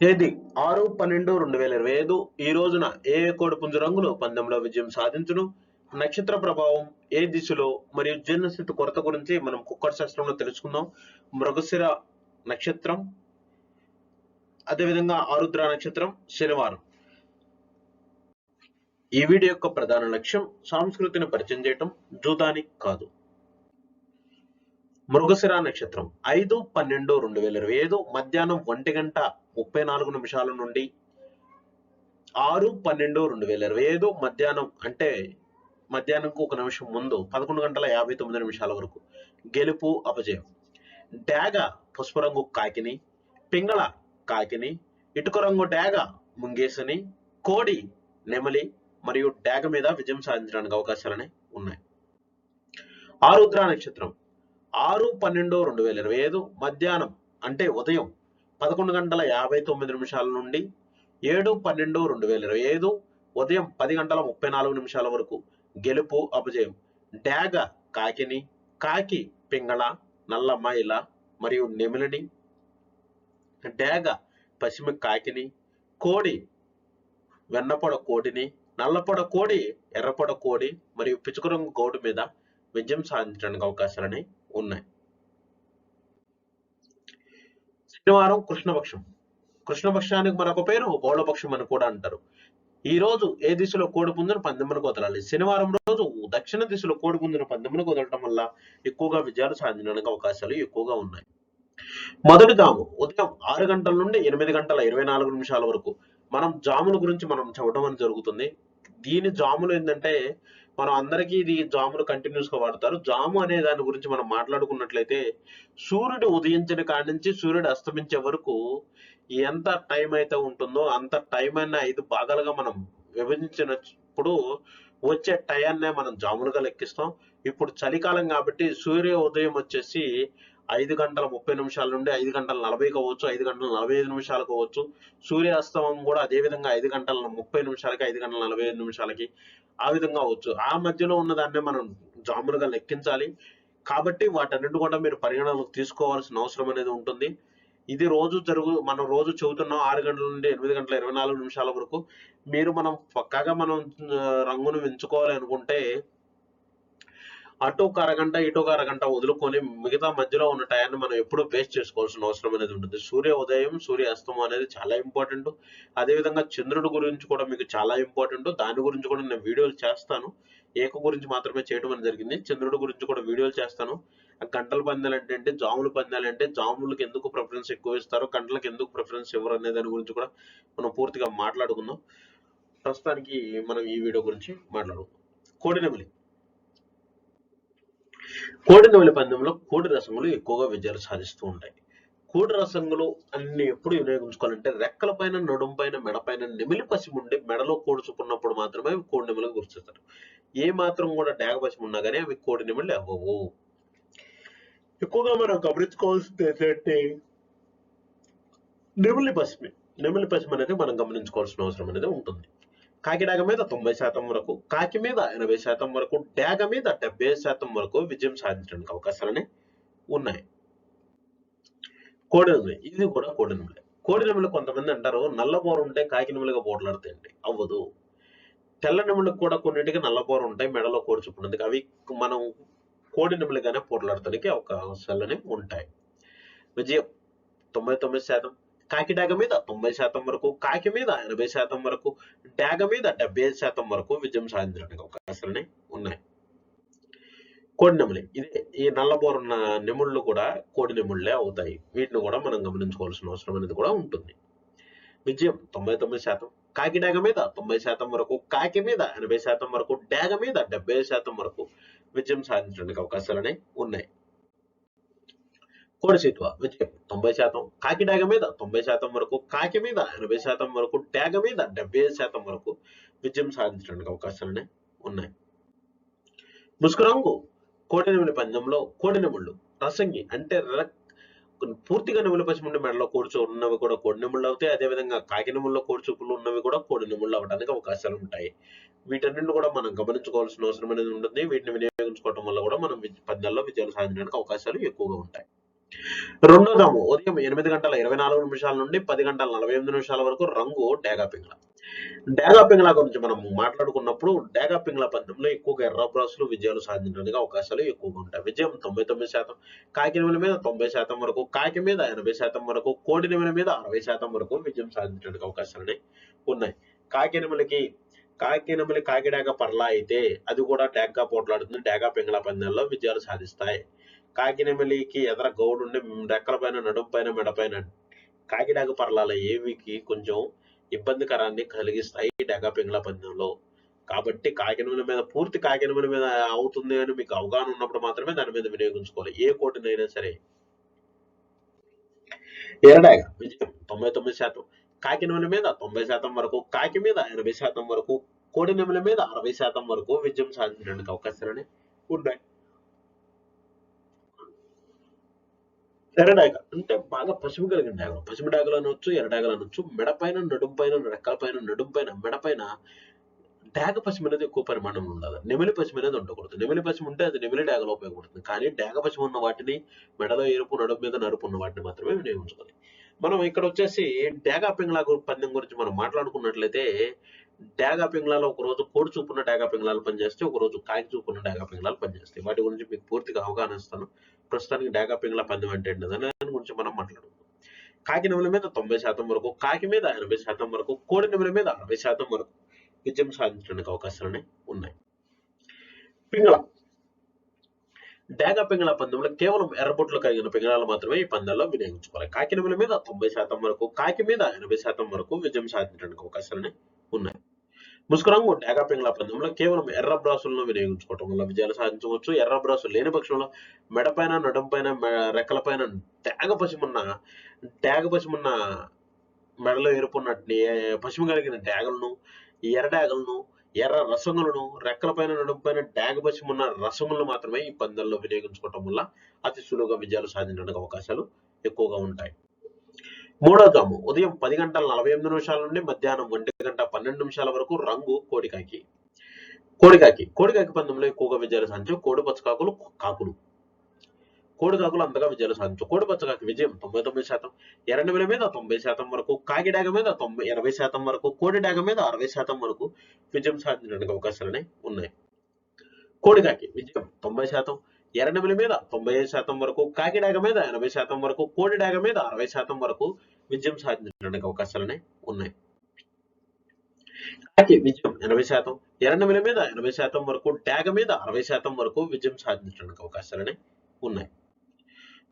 తేదీ ఆరు పన్నెండు రెండు వేల ఇరవై ఐదు. ఈ రోజున ఏ ఏ కోడి పుంజు రంగులు పందెంలో విజయం సాధించును? నక్షత్ర ప్రభావం ఏ దిశలో మరియు జీర్ణస్థితి కొరత గురించి మనం కుక్కర్ శాస్త్రంలో తెలుసుకుందాం. మృగశిర నక్షత్రం అదేవిధంగా ఆరుద్ర నక్షత్రం శనివారం. ఈ వీడియో యొక్క ప్రధాన లక్ష్యం సంస్కృతిని పరిచయం చేయటం జూదాని కాదు. మృగశిర నక్షత్రం. ఐదు పన్నెండు రెండు వేల ఇరవై ఐదు మధ్యాహ్నం ఒంటి గంట ముప్పై నాలుగు నిమిషాల నుండి ఆరు పన్నెండు రెండు వేల ఇరవై ఐదు మధ్యాహ్నం అంటే మధ్యాహ్నంకు ఒక నిమిషం ముందు పదకొండు గంటల యాభై తొమ్మిది నిమిషాల వరకు గెలుపు అపజయం. డాగ పసుపు రంగు కాకిని పింగళ కాకిని ఇటుక రంగు డాగ ముంగేసని కోడి నెమలి మరియు డాగ మీద విజయం సాధించడానికి అవకాశాలనే ఉన్నాయి. ఆరుద్ర నక్షత్రం. ఆరు పన్నెండు రెండు వేల ఇరవై ఐదు మధ్యాహ్నం అంటే ఉదయం పదకొండు గంటల యాభై తొమ్మిది నిమిషాల నుండి ఏడు పన్నెండు రెండు వేల ఇరవై ఐదు ఉదయం పది గంటల ముప్పై నాలుగు నిమిషాల వరకు గెలుపు అపజయం. డాగ కాకిని కాకి పింగళ నల్ల మైల మరియు నెమిలిని. డాగ పశ్చిమ కాకిని కోడి వెన్నపొడ కోడిని నల్లపొడ కోడి ఎర్రపొడ కోడి మరియు పిచుకరంగు కోడి మీద విజయం సాధించడానికి అవకాశాలని ఉన్నాయి. శనివారం కృష్ణపక్షం. కృష్ణపక్షానికి మరొక పేరు గౌళపక్షం అని కూడా అంటారు. ఈ రోజు ఏ దిశలో కోడి పుంజును వదలాలి శనివారం రోజు దక్షిణ దిశలో కోడి పందెమును వదలటం వల్ల ఎక్కువగా విజయాలు సాధించడానికి అవకాశాలు ఎక్కువగా ఉన్నాయి. మొదటి జాము ఉదయం ఆరు గంటల నుండి ఎనిమిది గంటల ఇరవై నాలుగు నిమిషాల వరకు. మనం జాముల గురించి మనం చెప్పడం అని జరుగుతుంది. దీని జాములు ఏంటంటే మనం అందరికీ ఇది జాములు కంటిన్యూస్గా వాడతారు. జాము అనే దాని గురించి మనం మాట్లాడుకున్నట్లయితే సూర్యుడు ఉదయించిన కాడి నుంచి సూర్యుడు అస్తమించే వరకు ఎంత టైం అయితే ఉంటుందో అంత టైం అయినా ఐదు భాగాలుగా మనం విభజించినప్పుడు వచ్చే టయాన్నే మనం జాములుగా లెక్కిస్తాం. ఇప్పుడు చలికాలం కాబట్టి సూర్య ఉదయం వచ్చేసి ఐదు గంటల ముప్పై నిమిషాల నుండి ఐదు గంటల నలభై కావచ్చు ఐదు గంటల నలభై ఐదు నిమిషాలు కావచ్చు. సూర్యాస్తమం కూడా అదే విధంగా ఐదు గంటల ముప్పై నిమిషాలకి ఐదు గంటల నలభై ఐదు నిమిషాలకి ఆ విధంగా అవచ్చు ఆ మధ్యలో ఉన్న దాన్ని మనం జాములుగా లెక్కించాలి. కాబట్టి వాటన్నిటి కూడా మీరు పరిగణనలోకి తీసుకోవాల్సిన అవసరం అనేది ఉంటుంది. ఇది రోజు జరుగు మనం రోజు చెబుతున్నాం ఆరు గంటల నుండి ఎనిమిది గంటల ఇరవై నాలుగు నిమిషాల వరకు. మీరు మనం పక్కాగా మనం రంగును ఎంచుకోవాలి అనుకుంటే అటు ఒక అరగంట ఇటు ఒక అరగంట వదులుకొని మిగతా మధ్యలో ఉన్న టయాన్ని మనం ఎప్పుడూ వేస్ట్ చేసుకోవాల్సిన అవసరం అనేది ఉంటుంది. సూర్య ఉదయం సూర్య అస్తమం అనేది చాలా ఇంపార్టెంట్. అదేవిధంగా చంద్రుడి గురించి కూడా మీకు చాలా ఇంపార్టెంట్. దాని గురించి కూడా నేను వీడియోలు చేస్తాను. ఏక గురించి మాత్రమే చేయడం అనేది జరిగింది. చంద్రుడి గురించి కూడా వీడియోలు చేస్తాను. ఆ గంటల పందాలు అంటే జాములు జాముల పందాలు అంటే జాములకు ఎందుకు ప్రిఫరెన్స్ ఎక్కువ ఇస్తారు గంటలకు ఎందుకు ప్రిఫరెన్స్ ఇవ్వరు అనే దాని గురించి కూడా మనం పూర్తిగా మాట్లాడుకుందాం. ప్రస్తుతానికి మనం ఈ వీడియో గురించి మాట్లాడుకుందాం. కోడినెమిలి కోడి నెమలి పందెంలో కోడి రసములు ఎక్కువగా విజయాలు సాధిస్తూ ఉంటాయి. కోడి రసములు అన్ని ఎప్పుడు వినియోగించుకోవాలంటే రెక్కల పైన నడుం పైన మెడ పైన నెమిలి పసి ఉండి మెడలో కోడుచుకున్నప్పుడు మాత్రమే అవి కోడి నెమలిగా గుర్తిస్తారు. ఏ మాత్రం కూడా డాగ పసి ఉన్నా కానీ అవి కోడి నెమలి అవ్వవు. ఎక్కువగా మనం గమనించుకోవాల్సింది ఏంటంటే నెమిలి పసిమి. నెమిలి పసిమి అనేది మనం గమనించుకోవాల్సిన అవసరం అనేది ఉంటుంది. కాకి మీద తొంభై శాతం వరకు కాకి మీద ఎనభై శాతం వరకు డాగ మీద డెబ్బై శాతం వరకు విజయం సాధించడానికి అవకాశాలని ఉన్నాయి. కోడినెమలి ఇది కూడా కోడినెమలి కోడినెమలి కొంతమంది అంటారు నల్లబోరు ఉంటే కాకి నెమలిగా పోట్లాడతాయండి అవ్వదు. తెల్ల నెమలికి కూడా కొన్నిటికి నల్లబోరు ఉంటాయి మెడలో కోడి అవి మనం కోడి నెమలిగానే పోట్లాడటానికి అవకాశాలని ఉంటాయి. విజయం తొంభై తొమ్మిది శాతం కాకి డాగ మీద తొంభై శాతం వరకు కాకి మీద ఎనభై శాతం వరకు డాగ మీద డెబ్బై ఐదు శాతం వరకు విజయం సాధించడానికి అవకాశాలని ఉన్నాయి. కోడి నెమలి. ఇదే ఈ నల్లబోరున్న నెముళ్ళు కూడా కోడి నెముళ్ళే అవుతాయి. వీటిని కూడా మనం గమనించుకోవాల్సిన అవసరం అనేది కూడా ఉంటుంది. విజయం తొంభై తొమ్మిది శాతం. కాకి డాగ మీద తొంభై శాతం వరకు కాకి మీద ఎనభై శాతం వరకు డాగ మీద డెబ్బై ఐదు శాతం వరకు విజయం సాధించడానికి అవకాశాలనే ఉన్నాయి. కోడి వచ్చే విజయం తొంభై శాతం. కాకి డాగ మీద తొంభై శాతం వరకు కాకి మీద ఎనభై శాతం వరకు డాగ మీద డెబ్బై ఐదు శాతం వరకు విజయం సాధించడానికి అవకాశాలనే ఉన్నాయి ముసుగు రంగు కోడి పందెంలో కోడినముళ్ళు రసంగి అంటే పూర్తిగా నెమలి పశ్చిమండి మెడలో కూర్చో ఉన్నవి కూడా కోడినెముళ్ళు అవుతాయి. అదేవిధంగా కాకి నెముల్లో ఉన్నవి కూడా కోడినముళ్ళు అవడానికి అవకాశాలు ఉంటాయి. వీటన్నిటిని కూడా మనం గమనించుకోవాల్సిన అవసరం అనేది ఉంటుంది. వీటిని వినియోగించుకోవడం వల్ల కూడా మనం విజ- పందాల్లో విజయాలు సాధించడానికి అవకాశాలు ఎక్కువగా ఉంటాయి. రెండోదాము ఉదయం ఎనిమిది గంటల ఇరవై నాలుగు నిమిషాల నుండి పది గంటల నలభై ఎనిమిది నిమిషాల వరకు రంగు డేగా పింగళ డేగా పింగళ గురించి మనం మాట్లాడుకున్నప్పుడు డేగా పింగళ పందెంలో ఎక్కువగా ఎర్ర బ్రాసులు విజయాలు సాధించడానికి అవకాశాలు ఎక్కువగా ఉంటాయి. విజయం తొంభై తొమ్మిది శాతం కాకి మీద తొంభై శాతం వరకు కాకి మీద ఎనభై శాతం వరకు కోడి మీద అరవై శాతం వరకు విజయం సాధించడానికి అవకాశాలు ఉన్నాయి. కాకి నెమలికి కాకి నెమలి కాకి పర్లా అయితే అది కూడా డాగ్గా పోట్లాడుతుంది. డాగా పింగళ పందెంలో విజయాలు సాధిస్తాయి. కాకి నెమలికి ఎదర గౌడు ఉండి రెక్కల పైన నడుము పైన మెడ పైన కాకిడాగ పర్లాల ఏవికి కొంచెం ఇబ్బందికరాన్ని కలిగిస్తాయి డగా పింగళ పందెంలో. కాబట్టి కాకినముల మీద పూర్తి కాకినముల మీద అవుతుంది అని మీకు అవగాహన ఉన్నప్పుడు మాత్రమే దాని మీద వినియోగించుకోవాలి. ఏ కోటినైనా సరే. ఎరడాగ విజయం. తొంభై తొమ్మిది శాతం. కాకినమల మీద తొంభై శాతం వరకు కాకి మీద ఎనభై శాతం వరకు కోడి మీద అరవై శాతం వరకు విజయం సాధించడానికి అవకాశాలు ఉన్నాయి. ఎర్రడాగ అంటే బాగా పసుపు కలిగిన డాగలు. పసుపు డాగలు అనొచ్చు ఎర్రడాగలు అనొచ్చు. మెడపైన నడుం పైన రెక్కల పైన నడుం పైన మెడపైన డాగ పసుపు అనేది ఎక్కువ పరిమాణంలో ఉండాలి. నెమిలి పసుపు అనేది ఉండకూడదు. నెమిలి పసుపు ఉంటే అది నెమిలి డాగలో ఉపయోగపడుతుంది. కానీ డాగ పసుపు ఉన్న వాటిని మెడలో ఎరుపు నడుం మీద నరుపు ఉన్న వాటిని మాత్రమే వినియోగించుకోవాలి. మనం ఇక్కడ వచ్చేసి డాగా పింగ్లా పందెం గురించి మనం మాట్లాడుకున్నట్లయితే డాగా పింగ్లాలు ఒక రోజు కోడి చూపున్న డాగా పింగ్లాలు పనిచేస్తే ఒక రోజు కాకి చూపున్న డాగా పింగ్లాలు పనిచేస్తాయి. వాటి గురించి మీకు పూర్తిగా అవగాహన ఇస్తాను. ప్రస్తుతానికి డాగా పింగ్లా పందెం అంటే దాని గురించి మనం మాట్లాడుకుందాం. కాకి నెమలి మీద తొంభై శాతం వరకు కాకి మీద ఎనభై శాతం వరకు కోడి నెమలి మీద అరవై శాతం వరకు విజయం సాధించడానికి అవకాశాలు ఉన్నాయి. పింగళ డాగా పింగళ పందెంలో కేవలం ఎర్రబొట్లు కలిగిన పింగళాలు మాత్రమే ఈ పందాల్లో వినియోగించుకోవాలి. కాకి మీద తొంభై శాతం వరకు కాకి మీద ఎనభై శాతం వరకు విజయం సాధించడానికి అవకాశాలు ఉన్నాయి. ముసుకురంగు డాగా పింగళ పందెంలో కేవలం ఎర్ర బ్రాసులను వినియోగించుకోవటం వల్ల విజయాలు సాధించవచ్చు. ఎర్ర బ్రాసు లేని పక్షంలో మెడపైన నడుంపైన మె- రెక్కలపైన డాగ పసిమున్న డాగ పసిమున్న మెడలో ఎరుపున్న డే- కలిగిన డాగలను ఎర్ర డాగలను ఎర్ర రసములను రెక్కలపైన నడుంపైన డాగ పశ్చిమున్న రసములను మాత్రమే ఈ పందెంలో వినియోగించుకోవటం వల్ల అతి సులువుగా విజయాలు సాధించడానికి అవకాశాలు ఎక్కువగా ఉంటాయి. మూడో జాము ఉదయం పది గంటల నలభై ఎనిమిది నిమిషాల నుండి మధ్యాహ్నం ఒంటి గంట పన్నెండు నిమిషాల వరకు రంగు కోడికాకి. కోడికాకి. కోడికాకి పందెంలో ఎక్కువగా విజయాలు సాధించే కోడి పచ్చకాకులు కాకులు. కోడి కాకులు అంతగా విజయాలు సాధించు. కోడి పచ్చకాకి విజయం తొంభై తొమ్మిది శాతం ఎర్రనెమిల మీద తొంభై శాతం వరకు కాకి డాగ మీద తొంభై ఎనభై శాతం వరకు కోడి డాగ మీద అరవై శాతం వరకు విజయం సాధించడానికి అవకాశాలనే ఉన్నాయి. కోడికాకి విజయం తొంభై శాతం ఎర్రనెమిల మీద తొంభై ఐదు శాతం వరకు కాకి డాగ మీద ఎనభై శాతం వరకు కోడి డాగ మీద అరవై శాతం వరకు విజయం సాధించడానికి అవకాశాలనే ఉన్నాయి. కాకి విజయం ఎనభై శాతం ఎర్రనెమిల మీద ఎనభై శాతం వరకు డాగ మీద అరవై శాతం వరకు విజయం సాధించడానికి అవకాశాలనే ఉన్నాయి.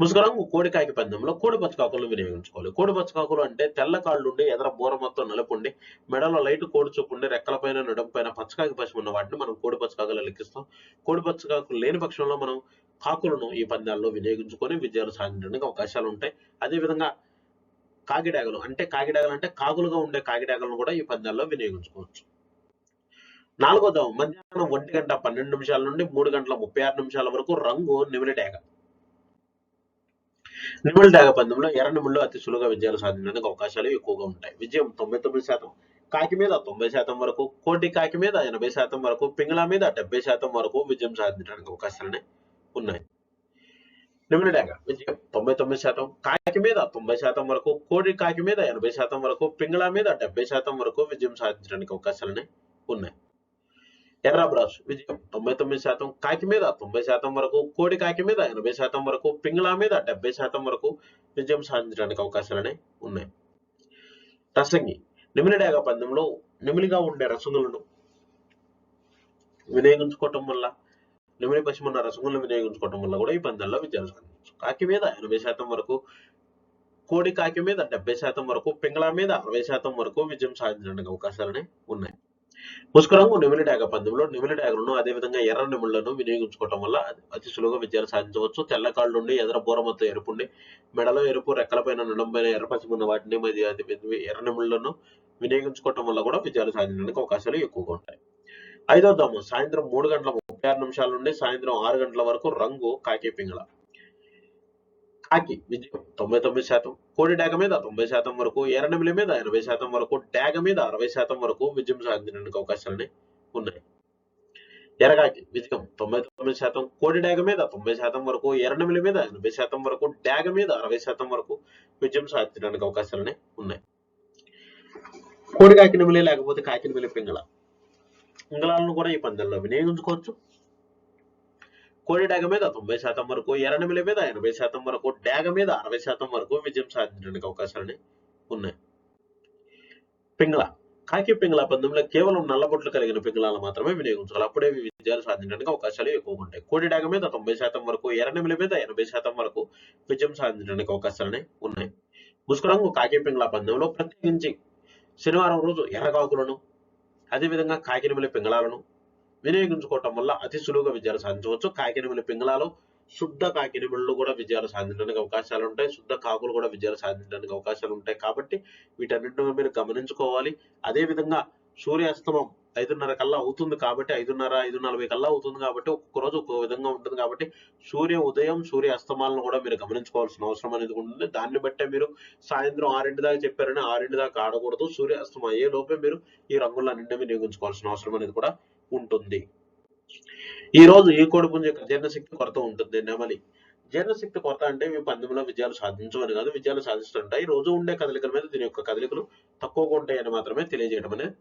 ముసుగురంగు కోడికాయకి పందెంలో కోడి పచ్చకాకులను వినియోగించుకోవాలి. కోడి పచ్చకాకులు అంటే తెల్ల కాళ్ళుండి ఎదర బూర మొత్తం నలుపుండి మెడలో లైట్ కోడి చూపుండి రెక్కలపైన రెక్కల పైన నడుం పైన పచ్చకాకి పశ్చిమ ఉన్న వాటిని మనం కోడి పచ్చకాకులు లెక్కిస్తాం. కోడి పచ్చకాకులు లేని పక్షంలో మనం కాకులను ఈ పందాల్లో వినియోగించుకొని విజయాలు సాధించడానికి అవకాశాలు ఉంటాయి. అదేవిధంగా కాకిడాగలు అంటే కాకిడాగలు అంటే కాకులుగా ఉండే కాకిడాగలను కూడా ఈ పందాల్లో వినియోగించుకోవచ్చు. నాలుగోదవ మధ్యాహ్నం ఒంటి గంట పన్నెండు నిమిషాల నుండి మూడు గంటల ముప్పై ఆరు నిమిషాల వరకు రంగు నిమిలి డాగ నిమిలి డాగ పందెంలో ఎర్ర నిమిళ్ళు అతి సులువుగా విజయాలు సాధించడానికి అవకాశాలు ఎక్కువగా ఉంటాయి. విజయం తొంభై తొమ్మిది శాతం కాకి మీద తొంభై శాతం వరకు కోటి కాకి మీద ఎనభై శాతం వరకు పింగళ మీద డెబ్బై శాతం వరకు విజయం సాధించడానికి అవకాశాలనే ఉన్నాయి. నిమిలి డాగ విజయం తొంభై తొమ్మిది శాతం కాకి మీద తొంభై శాతం వరకు కోడి కాకి మీద ఎనభై శాతం వరకు పింగళ మీద డెబ్బై శాతం వరకు విజయం సాధించడానికి అవకాశాలనే ఉన్నాయి. ఎర్ర బ్రాస్. విజయం తొంభై తొమ్మిది శాతం కాకి మీద తొంభై శాతం వరకు కోడి కాకి మీద ఎనభై శాతం వరకు పింగళా మీద డెబ్బై శాతం వరకు విజయం సాధించడానికి అవకాశాలనే ఉన్నాయి. రసంగి. నిమిలిడాగ పందెంలో నిమిలిగా ఉండే రసములను వినియోగించుకోవటం వల్ల నిమిలి పశ్చిమ రసంగులను వినియోగించుకోవటం వల్ల కూడా ఈ పందెంలో విజయాలు సాధించవచ్చు. కాకి మీద ఎనభై శాతం వరకు కోడి కాకి మీద డెబ్బై శాతం వరకు పింగళా మీద అరవై శాతం వరకు విజయం సాధించడానికి అవకాశాలనే ఉన్నాయి. ముసుకురంగు నిమిలి డాగ పందెంలో నిమిలి డాగలను అదేవిధంగా ఎర్ర నిమిళ్ళను వినియోగించుకోవటం వల్ల అతి సులువుగా విజయాలు సాధించవచ్చు. తెల్ల కాళ్ళుండి ఎదర బూర మొత్తం ఎరుపుండి మెడలో ఎరుపు రెక్కలపైన నడంపైన ఎర్ర ఉన్న వాటిని మరి ఎర్ర నిమిళ్ళను వినియోగించుకోవటం వల్ల కూడా విజయాలు సాధించడానికి అవకాశాలు ఎక్కువగా ఉంటాయి. ఐదో దాము సాయంత్రం మూడు గంటల ముప్పై ఆరు నిమిషాల నుండి సాయంత్రం ఆరు గంటల వరకు రంగు కాకి పింగళ. కాకి విజయం తొంభై తొమ్మిది శాతం కోడి డాగ మీద తొంభై శాతం వరకు ఎర్రనమిలి మీద ఎనభై శాతం వరకు డాగ మీద అరవై శాతం వరకు విజయం సాధించడానికి అవకాశాలని ఉన్నాయి. ఎరగాకి విజయం తొంభై తొమ్మిది శాతం కోడి డాగ మీద తొంభై శాతం వరకు ఎర్రనమిలి మీద ఎనభై శాతం వరకు డాగ మీద అరవై శాతం వరకు విజయం సాధించడానికి అవకాశాలనే ఉన్నాయి. కోడి కాకినమిలి లేకపోతే కాకినమిలి పింగళ. పింగళాలను కూడా ఈ పందెంలో వినియోగించుకోవచ్చు. కోడి డాగ మీద తొంభై శాతం వరకు ఎర్రనమిల మీద ఎనభై శాతం వరకు డాగ మీద అరవై శాతం వరకు విజయం సాధించడానికి అవకాశాలని ఉన్నాయి. పింగళ కాకి పింగళ పందెంలో కేవలం నల్లబొట్లు కలిగిన పింగళాలు మాత్రమే వినియోగించాలి అప్పుడే విజయాలు సాధించడానికి అవకాశాలు ఎక్కువగా ఉంటాయి. కోడి డాగ మీద తొంభై శాతం వరకు ఎర్రనెమిలి మీద ఎనభై శాతం వరకు విజయం సాధించడానికి అవకాశాలనే ఉన్నాయి. ముసుకురంగు కాకి పింగళ పందెంలో ప్రత్యేకించి శనివారం రోజు ఎర్రకాకులను అదేవిధంగా కాకినమిల పింగళాలను వినియోగించుకోవటం వల్ల అతి సులువుగా విజయాలు సాధించవచ్చు. కాకినమిలి పింగళాలు శుద్ధ కాకినమిళ్ళు కూడా విజయాలు సాధించడానికి అవకాశాలు ఉంటాయి. శుద్ధ కాకులు కూడా విజయాలు సాధించడానికి అవకాశాలు ఉంటాయి. కాబట్టి వీటన్నిటిని మీరు గమనించుకోవాలి. అదే విధంగా సూర్యాస్తమం ఐదున్నర కల్లా అవుతుంది కాబట్టి ఐదున్నర ఐదు నలభై కల్లా అవుతుంది కాబట్టి ఒక్కొక్క రోజు ఒక్కొక్క విధంగా ఉంటుంది కాబట్టి సూర్య ఉదయం సూర్య అస్తమాలను కూడా మీరు గమనించుకోవాల్సిన అవసరం అనేది ఉంటుంది. దాన్ని బట్టే మీరు సాయంత్రం ఆరింటి దాకా చెప్పారని ఆరింటి దాకా ఆడకూడదు. సూర్యాస్తమం అయ్యే లోపే మీరు ఈ రంగులన్నింటినీ వినియోగించుకోవాల్సిన అవసరం అనేది కూడా ఉంటుంది. ఈ రోజు ఈ కోడి యొక్క జీర్ణశక్తి కొరత ఉంటుంది? నెమలి. జీర్ణశక్తి కొరత అంటే మీ పందెంలో విజయాలు సాధించమని కాదు విజయాలు సాధిస్తుంటాయి. రోజు ఉండే కదలికల మీద దీని యొక్క కదలికలు తక్కువగా ఉంటాయని మాత్రమే తెలియజేయడం అనేది